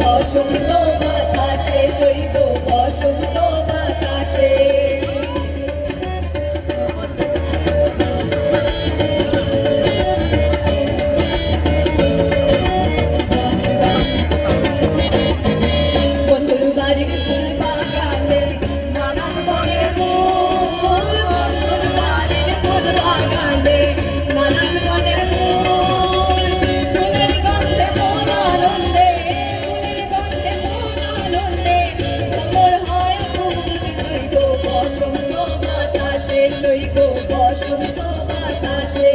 বসন্ত শৈব বসন্ত বাতাসে।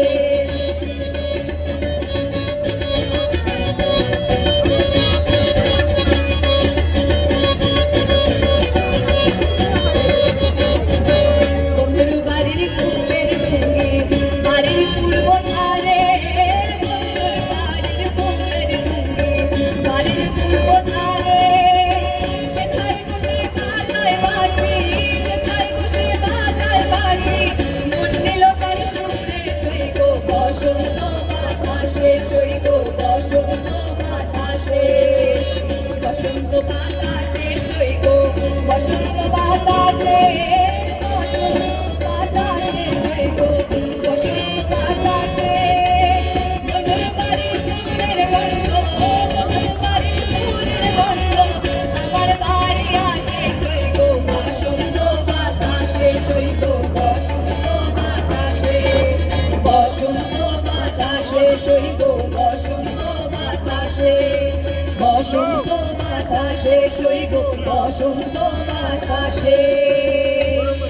বাতাসে বসন্ত বাতাসে। বসন্ত বাতাসে সইব বসন্ত বাতাসে। বাতাসে শহীদ বসন্ত বাতাসে বসন্ত বাতাসে শহীদ বসন্ত বাতাসে।